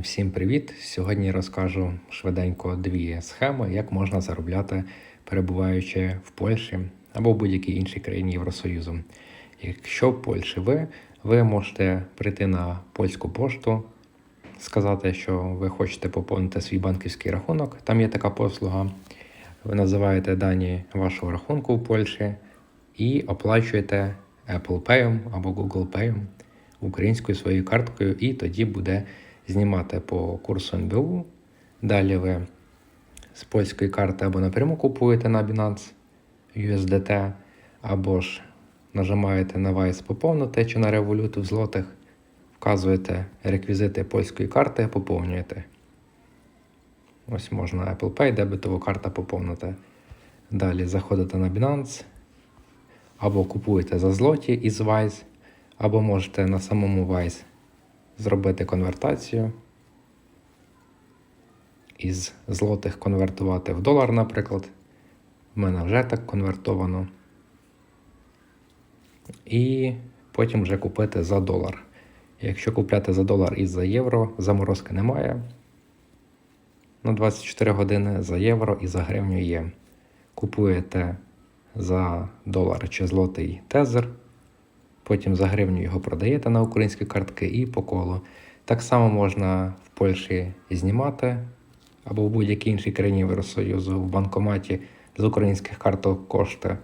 Всім привіт! Сьогодні розкажу швиденько дві схеми, як можна заробляти, перебуваючи в Польщі або в будь-якій іншій країні Євросоюзу. Якщо в Польщі ви, ви можете прийти на польську пошту, сказати, що ви хочете поповнити свій банківський рахунок. Там є така послуга. Ви називаєте дані вашого рахунку в Польщі і оплачуєте Apple Pay або Google Pay українською своєю карткою, і тоді буде знімати по курсу НБУ. Далі ви з польської карти або напряму купуєте на Binance USDT, або ж нажимаєте на Vice поповнити чи на Revolut в злотих, вказуєте реквізити польської карти, поповнюєте. Ось можна Apple Pay, дебетова карта поповнити. Далі заходите на Binance, або купуєте за злоті із Wise, або можете на самому Wise зробити конвертацію. Із злотих конвертувати в долар, наприклад. В мене вже так конвертовано. І потім вже купити за долар. Якщо купляти за долар і за євро, заморозки немає. На 24 години за євро і за гривню є. Купуєте за долар чи злотий тезер, потім за гривню його продаєте на українські картки і по колу. Так само можна в Польщі знімати або в будь-якій іншій країні Євросоюзу в банкоматі з українських карток кошти,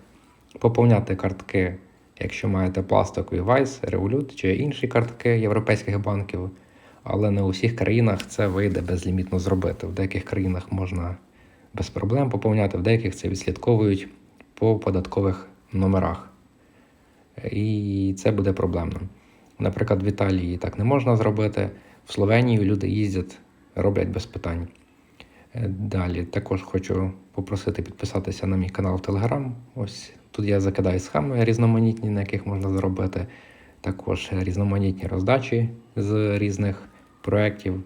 поповняти картки, якщо маєте пластикові Vice, Revolut чи інші картки європейських банків. Але не у всіх країнах це вийде безлімітно зробити. В деяких країнах можна без проблем поповняти, в деяких це відслідковують по податкових номерах. І це буде проблемно. Наприклад, в Італії так не можна зробити, в Словенії люди їздять, роблять без питань. Е, Далі також хочу попросити підписатися на мій канал в Telegram. Ось тут я закидаю схеми різноманітні, на яких можна заробити. Також різноманітні роздачі з різних проєктів.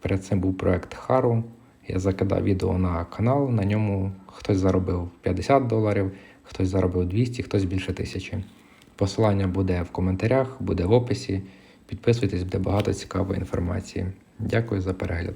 Перед цим був проєкт Хару. Я закидав відео на канал, на ньому хтось заробив 50 доларів, хтось заробив 200, хтось більше тисячі. Посилання буде в коментарях, буде в описі. Підписуйтесь, буде багато цікавої інформації. Дякую за перегляд.